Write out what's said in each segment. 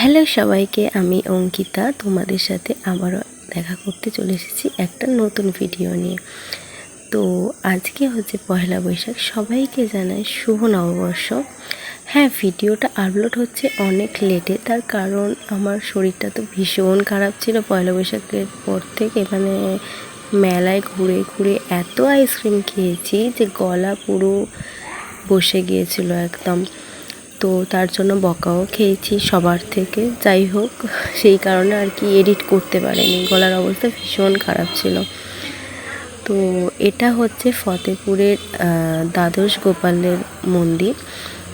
Hello সবাইকে, আমি অঙ্কিতা। তোমাদের সাথে আবারও দেখা করতে চলে এসেছি একটা নতুন ভিডিও নিয়ে। তো আজকে হচ্ছে পয়লা বৈশাখ। সবাইকে জানাই শুভ নববর্ষ। হ্যাঁ ভিডিওটা আপলোড হচ্ছে অনেক লেটে তার কারণ আমার শরীরটা তো ভীষণ খারাপ ছিল পয়লা বৈশাখের পর থেকে। মানে মেলায় ঘুরে ঘুরে এত আইসক্রিম খেয়েছি যে গলা পুরো বসে গিয়েছিল একদম। তো তার জন্য বকাও খেয়েছি সবার থেকে। যাই হোক, সেই কারণে আর কি এডিট করতে পারেনি। গলার অবস্থা ভীষণ খারাপ ছিল। তো এটা হচ্ছে ফতেপুরের দ্বাদশ গোপালের মন্দির।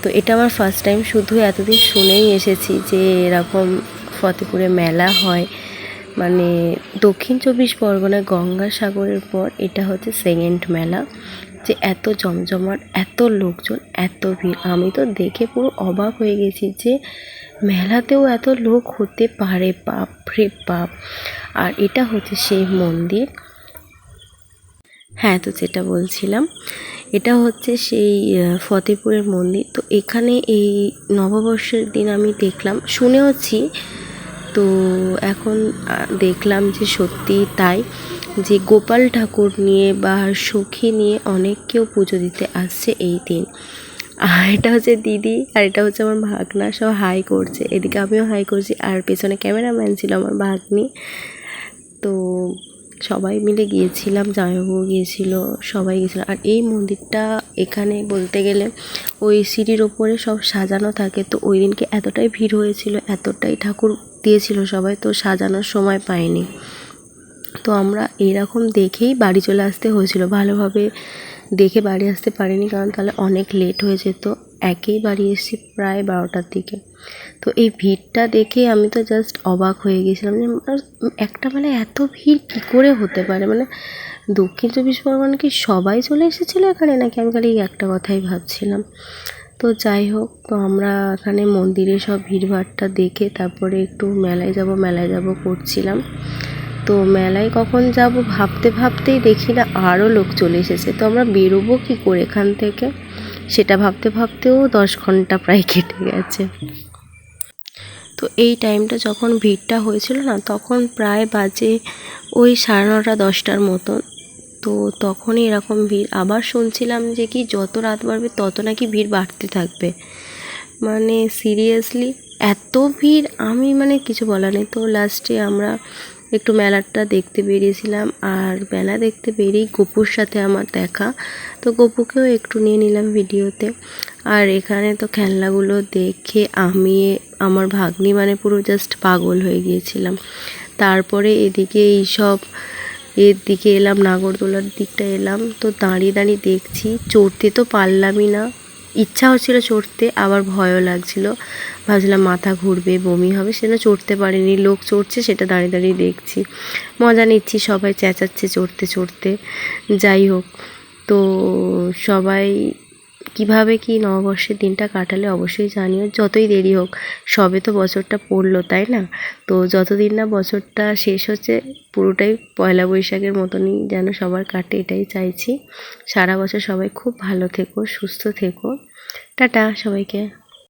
তো এটা আমার ফার্স্ট টাইম শুধু এতদিন শুনেই এসেছি যে এরকম ফতেপুরে মেলা হয়। মানে দক্ষিণ চব্বিশ পরগনায় গঙ্গাসাগরের পর এটা হচ্ছে সেকেন্ড মেলা। যে এত জমজমাট, এত লোকজন, এত ভিড়। আমি তো দেখে পুরো অবাক হয়ে গেছি যে মেলাতেও এত লোক হতে পারে, বাপ রে বাপ। আর এটা হচ্ছে সেই মন্দির। হ্যাঁ তো যেটা বলছিলাম, এটা হচ্ছে সেই ফতেপুরের মন্দির। তো এখানে এই নববর্ষের দিন আমি দেখলাম, শুনেওছি। তো এখন দেখলাম যে সত্যি তাই। যে গোপাল ঠাকুর নিয়ে বা সখী নিয়ে অনেক কেউ পুজো দিতে আসছে এই দিন। আর এটা হচ্ছে দিদি, আর এটা হচ্ছে আমার ভাগনা সব হাই করছে। এদিকে আমিও হাই করছি, আর পেছনে ক্যামেরাম্যান ছিল আমার ভাগ্নি। তো সবাই মিলে গিয়েছিলাম জামাইবাবু গিয়েছিল, সবাই গিয়েছিল। আর এই মন্দিরটা এখানে বলতে গেলে ওই সিঁড়ির ওপরে সব সাজানো থাকে। তো ওই দিনকে এতটাই ভিড় হয়েছিল, এতটাই ঠাকুর দিয়েছিল সবাই, তো সাজানোর সময় পায়নি তো আমরা এরকম দেখেই বাড়ি চলে আসতে হয়েছিল। ভালোভাবে দেখে বাড়ি আসতে পারিনি কারণ তাহলে অনেক লেট হয়ে যেত। একেই বাড়ি এসেছি প্রায় বারোটার দিকে। তো এই ভিড়টা দেখে আমি তো জাস্ট অবাক হয়ে গেছিলাম যে একটা মানে এত ভিড় কী করে হতে পারে? মানে দক্ষিণ চব্বিশ পরগনা কি সবাই চলে এসেছিল এখানে? নাকি আমি খালি একটা কথাই ভাবছিলাম। তো যাই হোক, তো আমরা এখানে মন্দিরে সব ভিড়ভাড়টা দেখে তারপরে একটু মেলায় যাব মেলায় যাব করছিলাম। তো মেলায় কখন যাব ভাবতে ভাবতেই দেখি না আরও লোক চলে এসেছে। তো আমরা বেরোবো কী করে এখান থেকে? সেটা ভাবতে ভাবতেও দশ ঘণ্টা প্রায় কেটে গেছে। তো এই টাইমটা যখন ভিড়টা হয়েছিল না, তখন প্রায় বাজে ওই সাড়ে নটা, দশটার মতন। তো তখনই এরকম ভিড়। আবার শুনছিলাম যে কি যত রাত বাড়বে তত নাকি ভিড় বাড়তে থাকবে। মানে সিরিয়াসলি এত ভিড়, আমি মানে কিছু বলার নেই। তো লাস্টে আমরা একটু মেলাটা দেখতে বেরিয়েছিলাম আর মেলা দেখতে বেরিয়ে গপুর সাথে আমার দেখা। তো গপুকেও একটু নিয়ে নিলাম ভিডিওতে। আর এখানে তো খেলনাগুলো দেখে আমি, আমার ভাগ্নি মানে পুরো জাস্ট পাগল হয়ে গিয়েছিলাম। তারপরে এদিকে এইসব, এর দিকে এলাম, নাগরদোলার দিকটা এলাম। তো দাঁড়িয়ে দাঁড়িয়ে দেখছি, চড়তে তো পারলামই না। ইচ্ছা হচ্ছিল চড়তে, আবার ভয়ও লাগছিল। ভাবছিলাম মাথা ঘুরবে, বমি হবে সেটা চড়তে পারিনি। লোক চড়ছে, সেটা দাঁড়িয়ে দাঁড়িয়ে দেখছি। মজা নিচ্ছি, সবাই চেঁচাচ্ছে চড়তে চড়তে। যাই হোক, তো সবাই কীভাবে কি নববর্ষের দিনটা কাটালে অবশ্যই জানিও, যতই দেরি হোক। সবে তো বছরটা পড়ল, তাই না? তো যতদিন না বছরটা শেষ হচ্ছে, পুরোটাই পয়লা বৈশাখের মতনই যেন সবার কাটে, এটাই চাইছি। সারা বছর সবাই খুব ভালো থেকো, সুস্থ থেকো। টাটা সবাইকে।